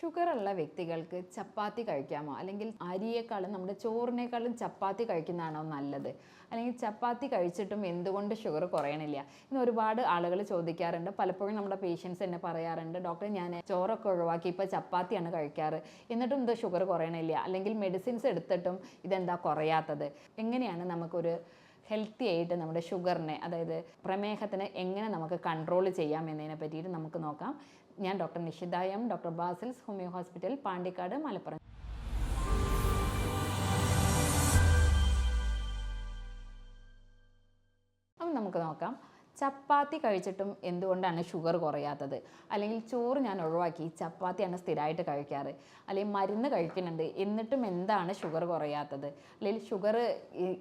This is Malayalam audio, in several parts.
ഷുഗർ ഉള്ള വ്യക്തികൾക്ക് ചപ്പാത്തി കഴിക്കാമോ? അല്ലെങ്കിൽ അരിയേക്കാളും നമ്മുടെ ചോറിനേക്കാളും ചപ്പാത്തി കഴിക്കുന്നതാണോ നല്ലത്? അല്ലെങ്കിൽ ചപ്പാത്തി കഴിച്ചിട്ടും എന്തുകൊണ്ട് ഷുഗർ കുറയണില്ല? ഇന്ന് ഒരുപാട് ആളുകൾ ചോദിക്കാറുണ്ട്. പലപ്പോഴും നമ്മുടെ പേഷ്യൻസ് എന്നെ പറയാറുണ്ട് ഡോക്ടർ ഞാൻ ചോറൊക്കെ ഒഴിവാക്കി ഇപ്പോൾ ചപ്പാത്തിയാണ് കഴിക്കാറ്. എന്നിട്ടും ഇത് ഷുഗർ കുറയണില്ല. അല്ലെങ്കിൽ മെഡിസിൻസ് എടുത്തിട്ടും ഇതെന്താ കുറയാത്തത്? എങ്ങനെയാണ് നമുക്കൊരു ഹെൽത്തി ആയിട്ട് നമ്മുടെ ഷുഗറിനെ അതായത് പ്രമേഹത്തിന് എങ്ങനെ നമുക്ക് കൺട്രോൾ ചെയ്യാം എന്നതിനെ പറ്റിയിട്ട് നമുക്ക് നോക്കാം. ഞാൻ doctor Nishitha M doctor Basil's homeo hospital Pandikkad Malappuram. അപ്പം നമുക്ക് നോക്കാം. ചപ്പാത്തി കഴിച്ചിട്ടും എന്തുകൊണ്ടാണ് ഷുഗർ കുറയാത്തത്? അല്ലെങ്കിൽ ചോറ് ഞാൻ ഒഴിവാക്കി ചപ്പാത്തിയാണ് സ്ഥിരമായിട്ട് കഴിക്കാറ്. അല്ലെങ്കിൽ മരുന്ന് കഴിക്കുന്നുണ്ട് എന്നിട്ടും എന്താണ് ഷുഗർ കുറയാത്തത്? അല്ലെങ്കിൽ ഷുഗർ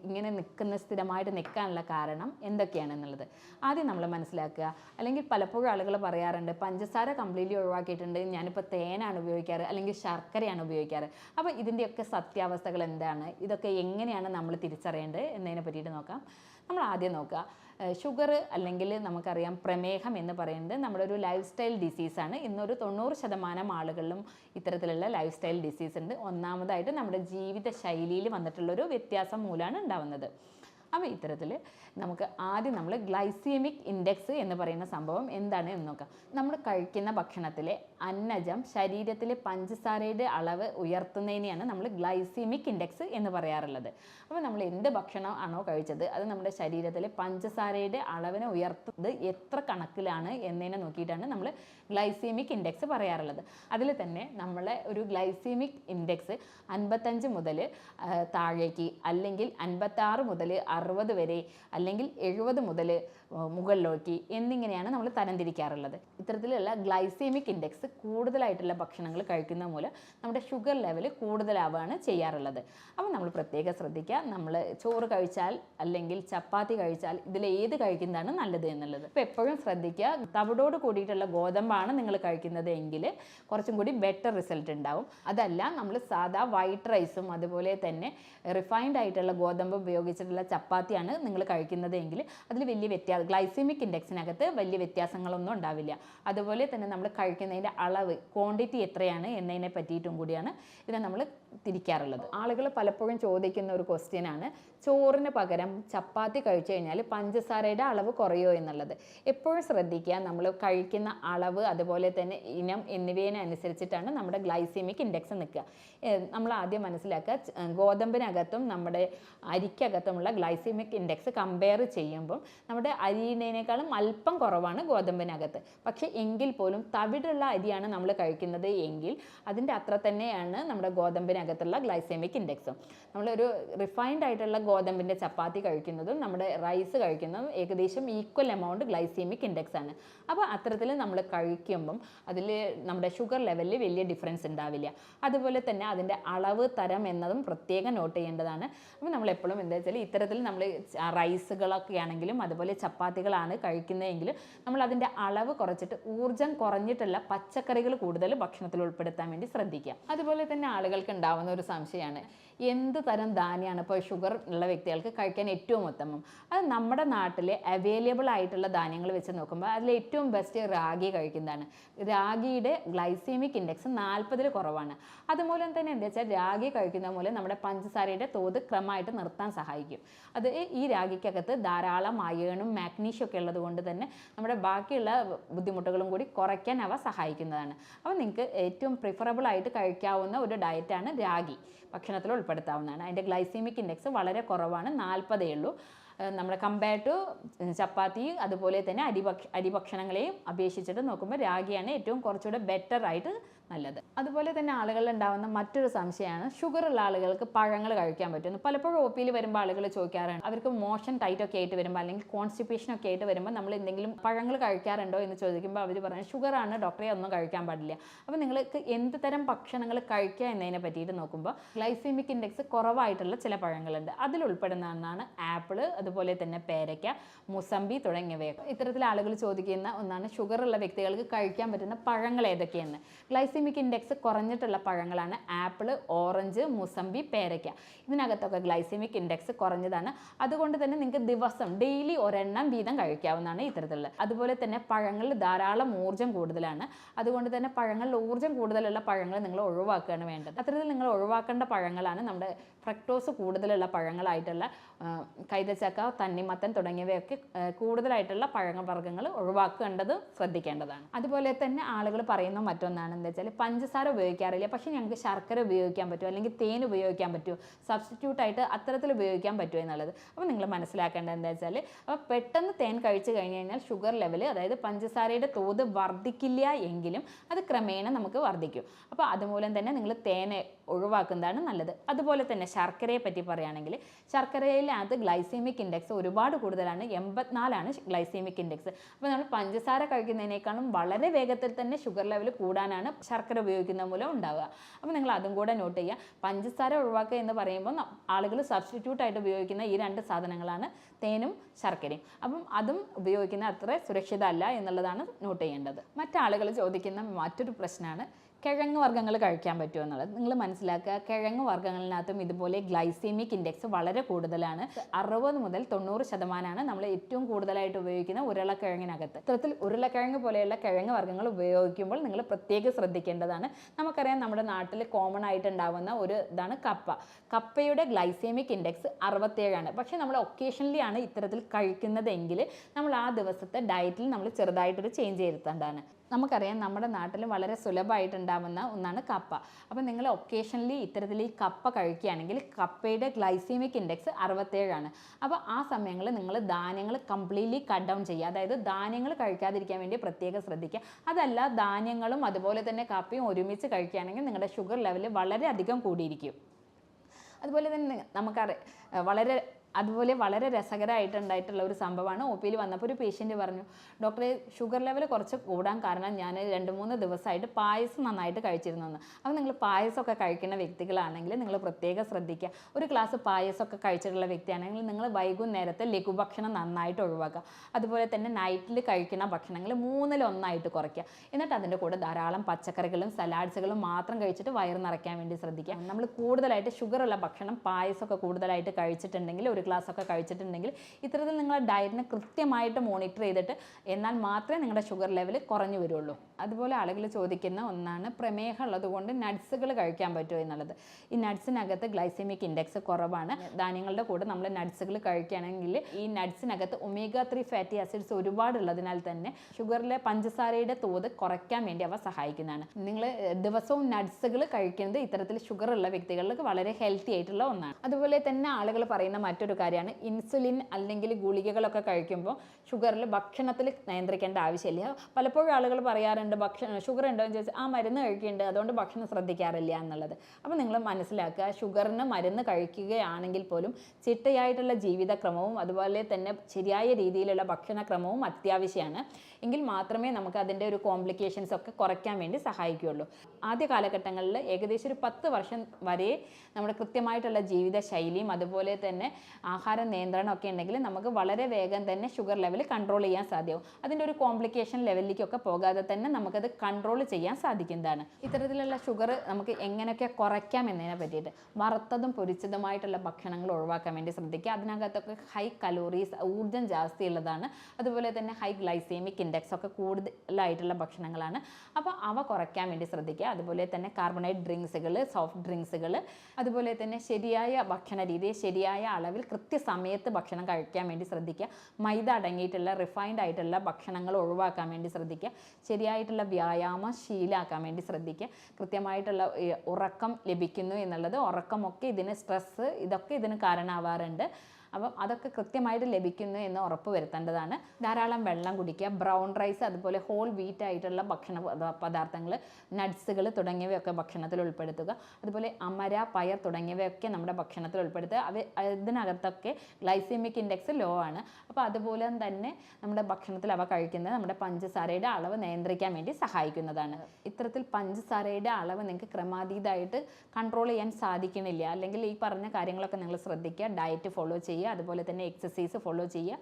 ഇങ്ങനെ നിൽക്കുന്ന സ്ഥിരമായിട്ട് നിൽക്കാനുള്ള കാരണം എന്തൊക്കെയാണെന്നുള്ളത് ആദ്യം നമ്മൾ മനസ്സിലാക്കുക. അല്ലെങ്കിൽ പലപ്പോഴും ആളുകൾ പറയാറുണ്ട് പഞ്ചസാര കംപ്ലീറ്റ്ലി ഒഴിവാക്കിയിട്ടുണ്ട് ഞാനിപ്പോൾ തേനാണ് ഉപയോഗിക്കാറ് അല്ലെങ്കിൽ ശർക്കരയാണ് ഉപയോഗിക്കാറ്. അപ്പോൾ ഇതിന്റെയൊക്കെ സത്യാവസ്ഥകൾ എന്താണ്? ഇതൊക്കെ എങ്ങനെയാണ് നമ്മൾ തിരിച്ചറിയേണ്ടത് എന്നതിനെ പറ്റിയിട്ട് നോക്കാം. നമ്മൾ ആദ്യം നോക്കുക ഷുഗർ അല്ലെങ്കിൽ നമുക്കറിയാം പ്രമേഹം എന്ന് പറയുന്നത് നമ്മുടെ ഒരു ലൈഫ് സ്റ്റൈൽ ഡിസീസാണ് ഇന്നൊരു തൊണ്ണൂറ് ശതമാനം ആളുകളിലും ഇത്തരത്തിലുള്ള ലൈഫ് സ്റ്റൈൽ ഡിസീസ് ഉണ്ട്. ഒന്നാമതായിട്ട് നമ്മുടെ ജീവിത ശൈലിയിൽ വന്നിട്ടുള്ളൊരു വ്യത്യാസം മൂലമാണ് ഉണ്ടാവുന്നത്. അപ്പോൾ ഇത്തരത്തിൽ നമുക്ക് ആദ്യം നമ്മൾ ഗ്ലൈസീമിക് ഇൻഡെക്സ് എന്ന് പറയുന്ന സംഭവം എന്താണ് എന്ന് നോക്കാം. നമ്മൾ കഴിക്കുന്ന ഭക്ഷണത്തിലെ അന്നജം ശരീരത്തിലെ പഞ്ചസാരയുടെ അളവ് ഉയർത്തുന്നതിനെയാണ് നമ്മൾ ഗ്ലൈസീമിക് ഇൻഡെക്സ് എന്ന് പറയാറുള്ളത്. അപ്പോൾ നമ്മൾ എന്ത് ഭക്ഷണം ആണോ കഴിച്ചത് അത് നമ്മുടെ ശരീരത്തിലെ പഞ്ചസാരയുടെ അളവിനെ ഉയർത്തുന്നത് എത്ര കണക്കിലാണ് എന്നതിനെ നോക്കിയിട്ടാണ് നമ്മൾ ഗ്ലൈസീമിക് ഇൻഡെക്സ് പറയാറുള്ളത്. അതിൽ തന്നെ നമ്മളെ ഒരു ഗ്ലൈസീമിക് ഇൻഡെക്സ് അൻപത്തഞ്ച് മുതൽ താഴേക്ക് അല്ലെങ്കിൽ അൻപത്താറ് മുതൽ അറുപത് വരെ അല്ലെങ്കിൽ എഴുപത് മുതൽ മുകളിലേക്ക് എന്നിങ്ങനെയാണ് നമ്മൾ തരംതിരിക്കാറുള്ളത്. ഇത്തരത്തിലുള്ള ഗ്ലൈസീമിക് ഇൻഡെക്സ് കൂടുതലായിട്ടുള്ള ഭക്ഷണങ്ങൾ കഴിക്കുന്ന മൂലം നമ്മുടെ ഷുഗർ ലെവൽ കൂടുതലാവുകയാണ് ചെയ്യാറുള്ളത്. അപ്പോൾ നമ്മൾ പ്രത്യേകം ശ്രദ്ധിക്കുക. നമ്മൾ ചോറ് കഴിച്ചാൽ അല്ലെങ്കിൽ ചപ്പാത്തി കഴിച്ചാൽ ഇതിൽ ഏത് കഴിക്കുന്നതാണ് നല്ലത് എന്നുള്ളത്. അപ്പോൾ എപ്പോഴും ശ്രദ്ധിക്കുക. തവിടോട് കൂടിയിട്ടുള്ള ഗോതമ്പാണ് നിങ്ങൾ കഴിക്കുന്നത് എങ്കിൽ കുറച്ചും കൂടി ബെറ്റർ റിസൾട്ട് ഉണ്ടാവും. അതല്ല നമ്മൾ സാധാ വൈറ്റ് റൈസും അതുപോലെ തന്നെ റിഫൈൻഡ് ആയിട്ടുള്ള ഗോതമ്പ് ഉപയോഗിച്ചിട്ടുള്ള ചപ്പാത്തിയാണ് നിങ്ങൾ കഴിക്കുന്നത് എങ്കിൽ അതിൽ വലിയ വ്യത്യാസം ഗ്ലൈസീമിക് ഇൻഡെക്സിനകത്ത് വലിയ വ്യത്യാസങ്ങളൊന്നും ഉണ്ടാവില്ല. അതുപോലെ തന്നെ നമ്മൾ കഴിക്കുന്നതിന്റെ അളവ് ക്വാണ്ടിറ്റി എത്രയാണ് എന്നതിനെ പറ്റിയിട്ടും കൂടിയാണ് ഇതിനെ നമ്മൾ തിരിക്കാറുള്ളത്. ആളുകൾ പലപ്പോഴും ചോദിക്കുന്ന ഒരു ക്വസ്റ്റ്യനാണ് ചോറിന് പകരം ചപ്പാത്തി കഴിച്ചു കഴിഞ്ഞാൽ പഞ്ചസാരയുടെ അളവ് കുറയോ എന്നുള്ളത്. എപ്പോഴും ശ്രദ്ധിക്കുക നമ്മൾ കഴിക്കുന്ന അളവ് അതുപോലെ തന്നെ ഇനം എന്നിവയനുസരിച്ചിട്ടാണ് നമ്മുടെ ഗ്ലൈസീമിക് ഇൻഡെക്സ് നിൽക്കുക. നമ്മൾ ആദ്യം മനസ്സിലാക്കുക ഗോതമ്പിനകത്തും നമ്മുടെ അരിക്കകത്തുമുള്ള ഗ്ലൈസീമിക് ഇൻഡെക്സ് കമ്പയർ ചെയ്യുമ്പം നമ്മുടെ അരിയിനേക്കാളും അല്പം കുറവാണ് ഗോതമ്പിനകത്ത്. പക്ഷേ എങ്കിൽ പോലും തവിടുള്ള അരിയാണ് നമ്മൾ കഴിക്കുന്നത് എങ്കിൽ അതിന്റെ അത്ര തന്നെയാണ് നമ്മുടെ ഗോതമ്പിനകത്തുള്ള ഗ്ലൈസേമിക് ഇൻഡെക്സും. നമ്മളൊരു റിഫൈൻഡ് ആയിട്ടുള്ള ഗോതമ്പിന്റെ ചപ്പാത്തി കഴിക്കുന്നതും നമ്മുടെ റൈസ് കഴിക്കുന്നതും ഏകദേശം ഈക്വൽ എമൗണ്ട് ഗ്ലൈസേമിക് ഇൻഡെക്സ് ആണ്. അപ്പോൾ അത്തരത്തിൽ നമ്മൾ കഴിക്കുമ്പം അതിൽ നമ്മുടെ ഷുഗർ ലെവലിൽ വലിയ ഡിഫറൻസ് ഉണ്ടാവില്ല. അതുപോലെ തന്നെ അതിന്റെ അളവ് തരം എന്നതും പ്രത്യേകം നോട്ട് ചെയ്യേണ്ടതാണ്. അപ്പോൾ നമ്മൾ എപ്പോഴും എന്താ വെച്ചാൽ ഇത്തരത്തിൽ നമ്മൾ റൈസുകളൊക്കെ ആണെങ്കിലും അതുപോലെ ചപ്പാത്തികളാണ് കഴിക്കുന്നതെങ്കിൽ നമ്മൾ അതിന്റെ അളവ് കുറച്ചിട്ട് ഊർജം കുറഞ്ഞിട്ടുള്ള പച്ചക്കറികൾ കൂടുതൽ ഭക്ഷണത്തിൽ ഉൾപ്പെടുത്താൻ വേണ്ടി ശ്രദ്ധിക്കുക. അതുപോലെ തന്നെ ആളുകൾക്ക് ഉണ്ടാവുന്ന ഒരു സംശയമാണ്. എന്ത് തരം ധാന്യമാണ് ഇപ്പോൾ ഷുഗർ ഉള്ള വ്യക്തികൾക്ക് കഴിക്കാൻ ഏറ്റവും ഉത്തമം? അത് നമ്മുടെ നാട്ടിൽ അവൈലബിൾ ആയിട്ടുള്ള ധാന്യങ്ങൾ വെച്ച് നോക്കുമ്പോൾ അതിൽ ഏറ്റവും ബെസ്റ്റ് റാഗി കഴിക്കുന്നതാണ്. രാഗിയുടെ ഗ്ലൈസീമിക് ഇൻഡെക്സ് നാൽപ്പതിൽ കുറവാണ്. അതുമൂലം തന്നെ എന്താ വെച്ചാൽ രാഗി കഴിക്കുന്ന മൂലം നമ്മുടെ പഞ്ചസാരയുടെ തോത് ക്രമമായിട്ട് നിർത്താൻ സഹായിക്കും. അത് ഈ രാഗിക്കകത്ത് ധാരാളം അയേണും മാഗ്നീഷ്യം ഒക്കെ ഉള്ളത് കൊണ്ട് തന്നെ നമ്മുടെ ബാക്കിയുള്ള ബുദ്ധിമുട്ടുകളും കൂടി കുറയ്ക്കാൻ അവ സഹായിക്കുന്നതാണ്. അപ്പോൾ നിങ്ങൾക്ക് ഏറ്റവും പ്രിഫറബിൾ ആയിട്ട് കഴിക്കാവുന്ന ഒരു ഡയറ്റാണ് രാഗി ഭക്ഷണത്തിൽ ഉൾപ്പെടുത്താവുന്നതാണ്. അതിന്റെ ഗ്ലൈസീമിക് ഇൻഡെക്സ് വളരെ കുറവാണ്. നാൽപ്പതേ ഉള്ളൂ. നമ്മുടെ കമ്പയർ ടു ചപ്പാത്തി അതുപോലെ തന്നെ അരിഭക്ഷ അരിഭക്ഷണങ്ങളെയും അപേക്ഷിച്ചിട്ട് നോക്കുമ്പോൾ രാഗിയാണ് ഏറ്റവും കുറച്ചുകൂടെ ബെറ്റർ ആയിട്ട് നല്ലത്. അതുപോലെ തന്നെ ആളുകളിൽ ഉണ്ടാകുന്ന മറ്റൊരു സംശയമാണ് ഷുഗർ ഉള്ള ആളുകൾക്ക് പഴങ്ങൾ കഴിക്കാൻ പറ്റുന്നു. പലപ്പോഴും ഒ പിയിൽ വരുമ്പോൾ ആളുകൾ ചോദിക്കാറുണ്ട് അവർക്ക് മോഷൻ ടൈറ്റ് ഒക്കെ ആയിട്ട് വരുമ്പോൾ അല്ലെങ്കിൽ കോൺസ്റ്റിപ്പേഷൻ ഒക്കെ ആയിട്ട് വരുമ്പോൾ നമ്മൾ എന്തെങ്കിലും പഴങ്ങൾ കഴിക്കാറുണ്ടോ? എന്ന് ചോദിക്കുമ്പോൾ അവർ പറഞ്ഞു ഷുഗറാണ് ഡോക്ടറെ ഒന്നും കഴിക്കാൻ പാടില്ല. അപ്പോൾ നിങ്ങൾക്ക് എന്ത് തരം ഭക്ഷണങ്ങൾ കഴിക്കുക എന്നതിനെ പറ്റിയിട്ട് നോക്കുമ്പോൾ ഗ്ലൈസീമിക് ഇൻഡെക്സ് കുറവായിട്ടുള്ള ചില പഴങ്ങളുണ്ട്. അതിൽ ഉൾപ്പെടുന്ന ഒന്നാണ് ആപ്പിൾ അതുപോലെ തന്നെ പേരയ്ക്ക മുസമ്പി തുടങ്ങിയവയൊക്കെ. ഇത്തരത്തിൽ ആളുകൾ ചോദിക്കുന്ന ഒന്നാണ് ഷുഗർ ഉള്ള വ്യക്തികൾക്ക് കഴിക്കാൻ പറ്റുന്ന പഴങ്ങൾ ഏതൊക്കെയെന്ന്? ഗ്ലൈസിമിക് ഇൻഡെക്സ് കുറഞ്ഞിട്ടുള്ള പഴങ്ങളാണ്. ആപ്പിൾ ഓറഞ്ച് മുസമ്പി പേരയ്ക്ക ഇതിനകത്തൊക്കെ ഗ്ലൈസിമിക് ഇൻഡെക്സ് കുറഞ്ഞതാണ്. അതുകൊണ്ട് തന്നെ നിങ്ങൾക്ക് ദിവസം ഡെയിലി ഒരെണ്ണം വീതം കഴിക്കാവുന്നതാണ് ഇത്തരത്തിലുള്ള. അതുപോലെ തന്നെ പഴങ്ങളിൽ ധാരാളം ഊർജം കൂടുതലാണ്. അതുകൊണ്ട് തന്നെ പഴങ്ങളിൽ ഊർജം കൂടുതലുള്ള പഴങ്ങൾ നിങ്ങൾ ഒഴിവാക്കുകയാണ് വേണ്ടത്. അത്തരത്തിൽ നിങ്ങൾ ഒഴിവാക്കേണ്ട പഴങ്ങളാണ് നമ്മുടെ ഫ്രക്ടോസ് കൂടുതലുള്ള പഴങ്ങളായിട്ടുള്ള കൈതച്ചക്ക തണ്ണിമത്തൻ തുടങ്ങിയവയൊക്കെ കൂടുതലായിട്ടുള്ള പഴവർഗങ്ങൾ ഒഴിവാക്കേണ്ടത് ശ്രദ്ധിക്കേണ്ടതാണ്. അതുപോലെ തന്നെ ആളുകൾ പറയുന്ന മറ്റൊന്നാണ് എന്താ വെച്ചാൽ പഞ്ചസാര ഉപയോഗിക്കാറില്ല. പക്ഷേ ഞങ്ങൾക്ക് ശർക്കര ഉപയോഗിക്കാൻ പറ്റുമോ അല്ലെങ്കിൽ തേൻ ഉപയോഗിക്കാൻ പറ്റുമോ സബ്സ്റ്റിറ്റ്യൂട്ടായിട്ട് അത്തരത്തിൽ ഉപയോഗിക്കാൻ പറ്റുമോ എന്നുള്ളത്. അപ്പോൾ നിങ്ങൾ മനസ്സിലാക്കേണ്ടത് എന്താ വെച്ചാൽ അപ്പോൾ പെട്ടെന്ന് തേൻ കഴിച്ചു കഴിഞ്ഞ് കഴിഞ്ഞാൽ ഷുഗർ ലെവൽ അതായത് പഞ്ചസാരയുടെ തോത് വർദ്ധിക്കില്ല എങ്കിലും അത് ക്രമേണ നമുക്ക് വർദ്ധിക്കും. അപ്പോൾ അതുമൂലം തന്നെ നിങ്ങൾ തേനെ ഒഴിവാക്കുന്നതാണ് നല്ലത്. അതുപോലെ തന്നെ ശർക്കരയെ പറ്റി പറയുകയാണെങ്കിൽ ശർക്കരയിലകത്ത് ഗ്ലൈസീമിക് ഇൻഡെക്സ് ഒരുപാട് കൂടുതലാണ്. എൺപത്തിനാലാണ് ഗ്ലൈസീമിക് ഇൻഡെക്സ് അപ്പോൾ നമ്മൾ പഞ്ചസാര കഴിക്കുന്നതിനേക്കാളും വളരെ വേഗത്തിൽ തന്നെ ഷുഗർ ലെവൽ കൂടാനാണ് ശർക്കര ഉപയോഗിക്കുന്ന മൂലം ഉണ്ടാവുക. അപ്പോൾ നിങ്ങൾ അതും കൂടെ നോട്ട് ചെയ്യുക. പഞ്ചസാര ഒഴിവാക്കുക എന്ന് പറയുമ്പോൾ ആളുകൾ സബ്സ്റ്റിറ്റ്യൂട്ട് ആയിട്ട് ഉപയോഗിക്കുന്ന ഈ രണ്ട് സാധനങ്ങളാണ് തേനും ശർക്കരയും. അപ്പം അതും ഉപയോഗിക്കുന്ന അത്ര സുരക്ഷിതമല്ല എന്നുള്ളതാണ് നോട്ട് ചെയ്യേണ്ടത്. മറ്റാളുകൾ ചോദിക്കുന്ന മറ്റൊരു പ്രശ്നമാണ് കിഴങ്ങ് വർഗങ്ങൾ കഴിക്കാൻ പറ്റുമോ എന്നുള്ളത് നിങ്ങൾ മനസ്സിലാക്കുക. കിഴങ്ങ് വർഗങ്ങളിനകത്തും ഇതുപോലെ ഗ്ലൈസീമിക് ഇൻഡെക്സ് വളരെ കൂടുതലാണ്. അറുപത് മുതൽ തൊണ്ണൂറ് ശതമാനമാണ് നമ്മൾ ഏറ്റവും കൂടുതലായിട്ട് ഉപയോഗിക്കുന്ന ഉരുളക്കിഴങ്ങിനകത്ത്. ഇത്തരത്തിൽ ഉരുളക്കിഴങ്ങ് പോലെയുള്ള കിഴങ്ങ് വർഗങ്ങൾ ഉപയോഗിക്കുമ്പോൾ നിങ്ങൾ പ്രത്യേകം ശ്രദ്ധിക്കേണ്ടതാണ്. നമുക്കറിയാം നമ്മുടെ നാട്ടിൽ കോമൺ ആയിട്ട് ഉണ്ടാവുന്ന ഒരു ഇതാണ് കപ്പ. കപ്പയുടെ ഗ്ലൈസീമിക് ഇൻഡെക്സ് അറുപത്തേഴാണ് പക്ഷേ നമ്മൾ ഒക്കേഷണലി ആണ് ഇത്തരത്തിൽ കഴിക്കുന്നതെങ്കിൽ നമ്മൾ ആ ദിവസത്തെ ഡയറ്റിൽ നമ്മൾ ചെറുതായിട്ടൊരു ചേഞ്ച് വരുത്തേണ്ടതാണ് നമുക്കറിയാം നമ്മുടെ നാട്ടിൽ വളരെ സുലഭമായിട്ടുണ്ടാവുന്ന ഒന്നാണ് കപ്പ. അപ്പോൾ നിങ്ങൾ ഒക്കേഷണലി ഇത്തരത്തിൽ ഈ കപ്പ കഴിക്കുകയാണെങ്കിൽ കപ്പയുടെ ഗ്ലൈസീമിക് ഇൻഡെക്സ് അറുപത്തേഴാണ് അപ്പോൾ ആ സമയങ്ങളിൽ നിങ്ങൾ ധാന്യങ്ങൾ കംപ്ലീറ്റ്ലി കട്ട് ഡൗൺ ചെയ്യുക. അതായത് ധാന്യങ്ങൾ കഴിക്കാതിരിക്കാൻ വേണ്ടി പ്രത്യേകം ശ്രദ്ധിക്കുക. അതല്ല ധാന്യങ്ങളും അതുപോലെ തന്നെ കപ്പയും ഒരുമിച്ച് കഴിക്കുകയാണെങ്കിൽ നിങ്ങളുടെ ഷുഗർ ലെവൽ വളരെയധികം കൂടിയിരിക്കും. അതുപോലെ തന്നെ നമുക്കറിയാം വളരെ അതുപോലെ വളരെ രസകരമായിട്ടുണ്ടായിട്ടുള്ള ഒരു സംഭവമാണ്. ഒ പിയിൽ വന്നപ്പോൾ ഒരു പേഷ്യന്റ് പറഞ്ഞു ഡോക്ടറെ ഷുഗർ ലെവൽ കുറച്ച് കൂടാൻ കാരണം ഞാൻ രണ്ട് മൂന്ന് ദിവസമായിട്ട് പായസം നന്നായിട്ട് കഴിച്ചിരുന്നു എന്ന്. അപ്പോൾ നിങ്ങൾ പായസമൊക്കെ കഴിക്കുന്ന വ്യക്തികളാണെങ്കിൽ നിങ്ങൾ പ്രത്യേകം ശ്രദ്ധിക്കുക. ഒരു ഗ്ലാസ് പായസമൊക്കെ കഴിച്ചിട്ടുള്ള വ്യക്തിയാണെങ്കിൽ നിങ്ങൾ വൈകുന്നേരത്തെ ലഘുഭക്ഷണം നന്നായിട്ട് ഒഴിവാക്കുക. അതുപോലെ തന്നെ നൈറ്റിൽ കഴിക്കുന്ന ഭക്ഷണങ്ങൾ മൂന്നിലൊന്നായിട്ട് കുറയ്ക്കുക. എന്നിട്ട് അതിന്റെ കൂടെ ധാരാളം പച്ചക്കറികളും സലാഡ്സുകളും മാത്രം കഴിച്ചിട്ട് വയറ് നിറയ്ക്കാൻ വേണ്ടി ശ്രദ്ധിക്കുക. നമ്മൾ കൂടുതലായിട്ട് ഷുഗറുള്ള ഭക്ഷണം പായസമൊക്കെ കൂടുതലായിട്ട് കഴിച്ചിട്ടുണ്ടെങ്കിൽ ഒരു ഗ്ലാസ് ഒക്കെ കഴിച്ചിട്ടുണ്ടെങ്കിൽ ഇത്തരത്തിൽ നിങ്ങളുടെ ഡയറ്റിനെ കൃത്യമായിട്ട് മോണിറ്റർ ചെയ്തിട്ട് എന്നാൽ മാത്രമേ നിങ്ങളുടെ ഷുഗർ ലെവൽ കുറഞ്ഞു വരുള്ളൂ. അതുപോലെ ആളുകൾ ചോദിക്കുന്ന ഒന്നാണ് പ്രമേഹം ഉള്ളതുകൊണ്ട് നട്ട്സുകൾ കഴിക്കാൻ പറ്റുമോ എന്നുള്ളത്. ഈ നട്ട്സിനകത്ത് ഗ്ലൈസെമിക് ഇൻഡെക്സ് കുറവാണ്. ധാന്യങ്ങളുടെ കൂടെ നമ്മൾ നട്ട്സുകൾ കഴിക്കുകയാണെങ്കിൽ ഈ നട്ട്സിനകത്ത് ഒമേഗ ത്രീ ഫാറ്റി ആസിഡ്സ് ഒരുപാടുള്ളതിനാൽ തന്നെ ഷുഗറിലെ പഞ്ചസാരയുടെ തോത് കുറയ്ക്കാൻ വേണ്ടി അവ സഹായിക്കുന്നതാണ്. നിങ്ങൾ ദിവസവും നട്ട്സുകൾ കഴിക്കുന്നത് ഇത്തരത്തിൽ ഷുഗർ ഉള്ള വ്യക്തികൾക്ക് വളരെ ഹെൽത്തി ആയിട്ടുള്ള ഒന്നാണ്. അതുപോലെ തന്നെ ആളുകൾ പറയുന്ന മറ്റൊരു കാര്യമാണ്. ഇൻസുലിൻ അല്ലെങ്കിൽ ഗുളികകളൊക്കെ കഴിക്കുമ്പോൾ ഷുഗറിൽ ഭക്ഷണത്തിൽ നിയന്ത്രിക്കേണ്ട ആവശ്യമില്ല. പലപ്പോഴും ആളുകൾ പറയാറുണ്ട് ഭക്ഷണം ഷുഗർ ഉണ്ടോ എന്ന് ചോദിച്ചാൽ ആ മരുന്ന് കഴിക്കുന്നുണ്ട്. അതുകൊണ്ട് ഭക്ഷണം ശ്രദ്ധിക്കാറില്ല എന്നുള്ളത്. അപ്പോൾ നിങ്ങൾ മനസ്സിലാക്കുക ഷുഗറിന് മരുന്ന് കഴിക്കുകയാണെങ്കിൽ പോലും ചിട്ടയായിട്ടുള്ള ജീവിതക്രമവും അതുപോലെ തന്നെ ശരിയായ രീതിയിലുള്ള ഭക്ഷണക്രമവും അത്യാവശ്യമാണ്. എങ്കിൽ മാത്രമേ നമുക്ക് അതിന്റെ ഒരു കോംപ്ലിക്കേഷൻസ് ഒക്കെ കുറയ്ക്കാൻ വേണ്ടി സഹായിക്കുകയുള്ളൂ. ആദ്യ കാലഘട്ടങ്ങളിൽ ഏകദേശം ഒരു പത്ത് വർഷം വരെ നമ്മുടെ കൃത്യമായിട്ടുള്ള ജീവിത ശൈലിയും അതുപോലെ തന്നെ ആഹാര നിയന്ത്രണം ഒക്കെ ഉണ്ടെങ്കിൽ നമുക്ക് വളരെ വേഗം തന്നെ ഷുഗർ ലെവൽ കൺട്രോൾ ചെയ്യാൻ സാധ്യമാവും. അതിന്റെ ഒരു കോംപ്ലിക്കേഷൻ ലെവലിലേക്കൊക്കെ പോകാതെ തന്നെ നമുക്കത് കൺട്രോൾ ചെയ്യാൻ സാധിക്കുന്നതാണ്. ഇത്തരത്തിലുള്ള ഷുഗർ നമുക്ക് എങ്ങനെയൊക്കെ കുറയ്ക്കാം എന്നതിനെ പറ്റിയിട്ട് വറുത്തതും പൊരിച്ചതുമായിട്ടുള്ള ഭക്ഷണങ്ങൾ ഒഴിവാക്കാൻ വേണ്ടി ശ്രദ്ധിക്കുക. അതിനകത്തൊക്കെ ഹൈ കലോറീസ് ഊർജം ജാസ്തി ഉള്ളതാണ്. അതുപോലെ തന്നെ ഹൈ ഗ്ലൈസേമിക് ഇൻഡെക്സ് ഒക്കെ കൂടുതലായിട്ടുള്ള ഭക്ഷണങ്ങളാണ്. അപ്പോൾ അവ കുറയ്ക്കാൻ വേണ്ടി ശ്രദ്ധിക്കുക. അതുപോലെ തന്നെ കാർബണേറ്റ് ഡ്രിങ്ക്സുകൾ സോഫ്റ്റ് ഡ്രിങ്ക്സുകൾ അതുപോലെ തന്നെ ശരിയായ ഭക്ഷണ രീതി ശരിയായ അളവിൽ കൃത്യസമയത്ത് ഭക്ഷണം കഴിക്കാൻ വേണ്ടി ശ്രദ്ധിക്കുക. മൈദ അടങ്ങിയിട്ടുള്ള റിഫൈൻഡ് ആയിട്ടുള്ള ഭക്ഷണങ്ങൾ ഒഴിവാക്കാൻ വേണ്ടി ശ്രദ്ധിക്കുക. ശരിയായിട്ടുള്ള വ്യായാമം ശീലാക്കാൻ വേണ്ടി ശ്രദ്ധിക്കുക. കൃത്യമായിട്ടുള്ള ഉറക്കം ലഭിക്കുന്നു എന്നുള്ളത് ഉറക്കമൊക്കെ ഇതിന് സ്ട്രെസ്സ് ഇതൊക്കെ ഇതിന് കാരണമാവാറുണ്ട്. അപ്പം അതൊക്കെ കൃത്യമായിട്ട് ലഭിക്കുന്നു എന്ന് ഉറപ്പ് വരുത്തേണ്ടതാണ്. ധാരാളം വെള്ളം കുടിക്കുക ബ്രൗൺ റൈസ് അതുപോലെ ഹോൾ വീറ്റ് ആയിട്ടുള്ള ഭക്ഷണ പദാർത്ഥങ്ങൾ നട്ട്സുകൾ തുടങ്ങിയവയൊക്കെ ഭക്ഷണത്തിൽ ഉൾപ്പെടുത്തുക. അതുപോലെ അമര പയർ തുടങ്ങിയവയൊക്കെ നമ്മുടെ ഭക്ഷണത്തിൽ ഉൾപ്പെടുത്തുക. അവ ഇതിനകത്തൊക്കെ ഗ്ലൈസീമിക് ഇൻഡെക്സ് ലോ ആണ്. അപ്പോൾ അതുപോലെ തന്നെ നമ്മുടെ ഭക്ഷണത്തിൽ അവ കഴിക്കുന്നത് നമ്മുടെ പഞ്ചസാരയുടെ അളവ് നിയന്ത്രിക്കാൻ വേണ്ടി സഹായിക്കുന്നതാണ്. ഇത്തരത്തിൽ പഞ്ചസാരയുടെ അളവ് നിങ്ങൾക്ക് ക്രമാതീതമായിട്ട് കൺട്രോൾ ചെയ്യാൻ സാധിക്കണില്ല. അല്ലെങ്കിൽ ഈ പറഞ്ഞ കാര്യങ്ങളൊക്കെ നിങ്ങൾ ശ്രദ്ധിക്കുക ഡയറ്റ് ഫോളോ ചെയ്യുക. ചെയ്യുക അതുപോലെ തന്നെ എക്സസൈസ് ഫോളോ ചെയ്യുക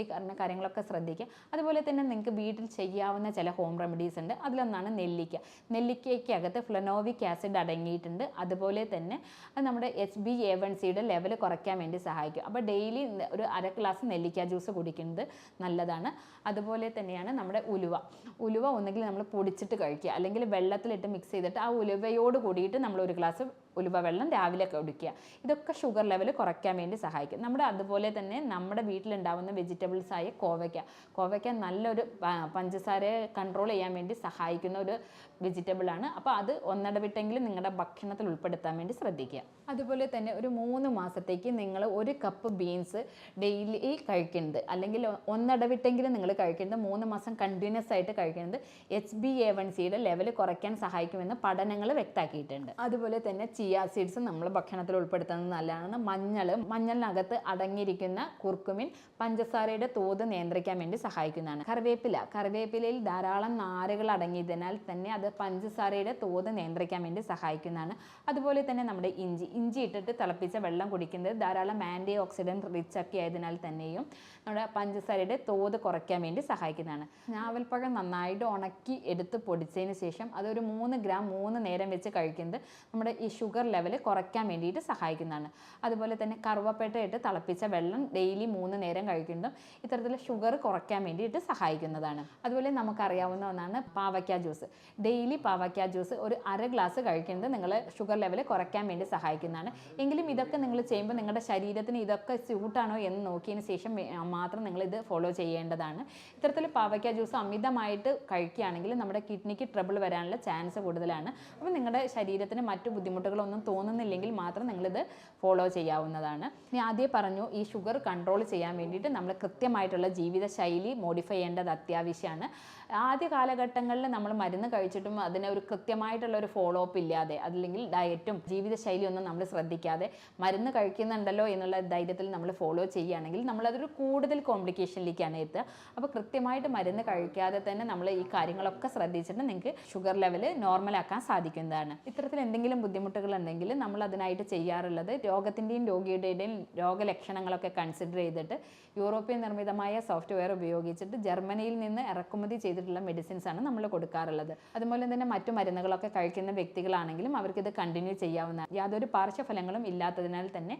ഈ പറഞ്ഞ കാര്യങ്ങളൊക്കെ ശ്രദ്ധിക്കുക. അതുപോലെ തന്നെ നിങ്ങൾക്ക് വീട്ടിൽ ചെയ്യാവുന്ന ചില ഹോം റെമഡീസ് ഉണ്ട്. അതിലൊന്നാണ് നെല്ലിക്ക. നെല്ലിക്കയ്ക്കകത്ത് ഫ്ലനോവിക് ആസിഡ് അടങ്ങിയിട്ടുണ്ട്. അതുപോലെ തന്നെ അത് നമ്മുടെ എച്ച് ബി എ വൺ സിയുടെ ലെവൽ കുറയ്ക്കാൻ വേണ്ടി സഹായിക്കും. അപ്പോൾ ഡെയിലി ഒരു അര ഗ്ലാസ് നെല്ലിക്ക ജ്യൂസ് കുടിക്കുന്നത് നല്ലതാണ്. അതുപോലെ തന്നെയാണ് നമ്മുടെ ഉലുവ. ഉലുവ ഒന്നുകിൽ നമ്മൾ പൊടിച്ചിട്ട് കഴിക്കുക. അല്ലെങ്കിൽ വെള്ളത്തിലിട്ട് മിക്സ് ചെയ്തിട്ട് ആ ഉലുവയോട് കൂടിയിട്ട് നമ്മൾ ഒരു ഗ്ലാസ് ഉലുവ വെള്ളം രാവിലെ കുടിക്കുക. ഇതൊക്കെ ഷുഗർ ലെവൽ കുറയ്ക്കാൻ വേണ്ടി സഹായിക്കും. നമ്മുടെ അതുപോലെ തന്നെ നമ്മുടെ വീട്ടിലുണ്ടാവുന്ന വെജിറ്റബിൾസ് ആയ കോവയ്ക്ക. കോവയ്ക്ക നല്ലൊരു പഞ്ചസാരയെ കൺട്രോൾ ചെയ്യാൻ വേണ്ടി സഹായിക്കുന്ന ഒരു വെജിറ്റബിൾ ആണ്. അപ്പോൾ അത് ഒന്നിടവിട്ടെങ്കിലും നിങ്ങളുടെ ഭക്ഷണത്തിൽ ഉൾപ്പെടുത്താൻ വേണ്ടി ശ്രദ്ധിക്കുക. അതുപോലെ തന്നെ ഒരു മൂന്ന് മാസത്തേക്ക് നിങ്ങൾ ഒരു കപ്പ് ബീൻസ് ഡെയിലി കഴിക്കുന്നത് അല്ലെങ്കിൽ ഒന്നിടവിട്ടെങ്കിലും നിങ്ങൾ കഴിക്കുന്നത് മൂന്ന് മാസം കണ്ടിന്യൂസ് ആയിട്ട് കഴിക്കുന്നത് എച്ച് ബി എ വൺ സിയുടെ ലെവൽ കുറയ്ക്കാൻ സഹായിക്കുമെന്ന് പഠനങ്ങൾ വ്യക്തമാക്കിയിട്ടുണ്ട് അതുപോലെ തന്നെ ചിയ സീഡ്സ് നമ്മൾ ഭക്ഷണത്തിൽ ഉൾപ്പെടുത്തുന്നത് നല്ലതാണ് മഞ്ഞൾ മഞ്ഞളിനകത്ത് അടങ്ങിയിരിക്കുന്ന കുർക്കുമിൻ പഞ്ചസാരയുടെ തോത് നിയന്ത്രിക്കാൻ വേണ്ടി സഹായിക്കുന്നതാണ്. കറിവേപ്പില. കറിവേപ്പിലയിൽ ധാരാളം നാരുകൾ അടങ്ങിയതിനാൽ തന്നെ അത് പഞ്ചസാരയുടെ തോത് നിയന്ത്രിക്കാൻ വേണ്ടി സഹായിക്കുന്നതാണ്. അതുപോലെ തന്നെ നമ്മുടെ ഇഞ്ചി. ഇഞ്ചി ഇട്ടിട്ട് തിളപ്പിച്ച വെള്ളം കുടിക്കുന്നത് ധാരാളം ആന്റി ഓക്സിഡന്റ് റിച്ച് ഒക്കെ ആയതിനാൽ തന്നെയും നമ്മുടെ പഞ്ചസാരയുടെ തോത് കുറയ്ക്കാൻ വേണ്ടി സഹായിക്കുന്നതാണ്. ഞാവൽപ്പഴം നന്നായിട്ട് ഉണക്കി എടുത്ത് പൊടിച്ചതിന് ശേഷം അതൊരു മൂന്ന് ഗ്രാം മൂന്ന് നേരം വെച്ച് കഴിക്കുന്നത് നമ്മുടെ ഈ ഷുഗർ ലെവൽ കുറയ്ക്കാൻ വേണ്ടിയിട്ട് സഹായിക്കുന്നതാണ്. അതുപോലെ തന്നെ കറുവപ്പേട്ട ഇട്ട് തിളപ്പിച്ച വെള്ളം ഡെയിലി മൂന്ന് നേരം കഴിക്കുന്നതും ഇത്തരത്തിൽ ഷുഗർ കുറയ്ക്കാൻ വേണ്ടിയിട്ട് സഹായിക്കുന്നതാണ്. അതുപോലെ നമുക്കറിയാവുന്ന ഒന്നാണ് പാവയ്ക്ക ജ്യൂസ്. ഡെയിലി പാവയ്ക്ക ജ്യൂസ് ഒരു അര ഗ്ലാസ് കഴിക്കുന്നത് നിങ്ങൾ ഷുഗർ ലെവൽ കുറയ്ക്കാൻ വേണ്ടി സഹായിക്കുന്നതാണ്. എങ്കിലും ഇതൊക്കെ നിങ്ങൾ ചെയ്യുമ്പോൾ നിങ്ങളുടെ ശരീരത്തിന് ഇതൊക്കെ സ്യൂട്ടാണോ എന്ന് നോക്കിയതിന് ശേഷം മാത്രം നിങ്ങൾ ഇത് ഫോളോ ചെയ്യേണ്ടതാണ്. ഇത്തരത്തിൽ പാവയ്ക്ക ജ്യൂസ് അമിതമായിട്ട് കഴിക്കുകയാണെങ്കിൽ നമ്മുടെ കിഡ്നിക്ക് ട്രബിൾ വരാനുള്ള ചാൻസ് കൂടുതലാണ്. അപ്പോൾ നിങ്ങളുടെ ശരീരത്തിന് മറ്റു ബുദ്ധിമുട്ടുകളൊന്നും തോന്നുന്നില്ലെങ്കിൽ മാത്രം നിങ്ങളിത് ഫോളോ ചെയ്യാവുന്നതാണ്. ഇനി ആദ്യം പറഞ്ഞു ഈ ഷുഗർ കൺട്രോൾ ചെയ്യാൻ വേണ്ടിയിട്ട് നമ്മൾ കൃത്യമായിട്ടുള്ള ജീവിതശൈലി മോഡിഫൈ ചെയ്യേണ്ടത് അത്യാവശ്യമാണ്. ആദ്യ കാലഘട്ടങ്ങളിൽ നമ്മൾ മരുന്ന് കഴിച്ചിട്ടും അതിന് ഒരു കൃത്യമായിട്ടുള്ള ഒരു ഫോളോ അപ്പ് ഇല്ലാതെ അല്ലെങ്കിൽ ഡയറ്റും ജീവിതശൈലിയൊന്നും നമ്മൾ ശ്രദ്ധിക്കാതെ മരുന്ന് കഴിക്കുന്നുണ്ടല്ലോ എന്നുള്ള ധൈര്യത്തിൽ നമ്മൾ ഫോളോ ചെയ്യുകയാണെങ്കിൽ നമ്മളതൊരു കൂടുതൽ കോംപ്ലിക്കേഷനിലേക്കാണ് എത്തുക. അപ്പോൾ കൃത്യമായിട്ട് മരുന്ന് കഴിക്കാതെ തന്നെ നമ്മൾ ഈ കാര്യങ്ങളൊക്കെ ശ്രദ്ധിച്ചിട്ട് നിങ്ങൾക്ക് ഷുഗർ ലെവൽ നോർമലാക്കാൻ സാധിക്കുന്നതാണ്. ഇത്തരത്തിൽ എന്തെങ്കിലും ബുദ്ധിമുട്ടുകൾ ഉണ്ടെങ്കിൽ നമ്മൾ അതിനായിട്ട് ചെയ്യാറുള്ളത് രോഗത്തിന്റെയും രോഗിയുടെയും രോഗലക്ഷണങ്ങളൊക്കെ കൺസിഡർ ചെയ്തിട്ട് യൂറോപ്യൻ നിർമ്മിതമായ സോഫ്റ്റ്വെയർ ഉപയോഗിച്ചിട്ട് ജർമ്മനിയിൽ നിന്ന് ഇറക്കുമതി ചെയ്തിട്ടുള്ള മെഡിസിൻസ് ആണ് നമ്മൾ കൊടുക്കാറുള്ളത്. അതുപോലെ തന്നെ മറ്റു മരുന്നുകളൊക്കെ കഴിക്കുന്ന വ്യക്തികളാണെങ്കിലും അവർക്ക് ഇത് കണ്ടിന്യൂ ചെയ്യാവുന്നതാണ് യാതൊരു പാർശ്വഫലങ്ങളും ഇല്ലാത്തതിനാൽ തന്നെ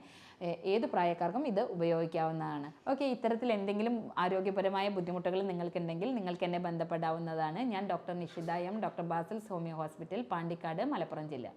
ഏത് പ്രായക്കാർക്കും ഇത് ഉപയോഗിക്കാവുന്നതാണ്. ഓക്കെ ഇത്തരത്തിൽ എന്തെങ്കിലും ആരോഗ്യപരമായ ബുദ്ധിമുട്ടുകൾ നിങ്ങൾക്കുണ്ടെങ്കിൽ നിങ്ങൾക്ക് എന്നെ ബന്ധപ്പെടാവുന്നതാണ്. ഞാൻ doctor Nishitha M doctor Basil homeo hospital Pandikkad Malappuram ജില്ല.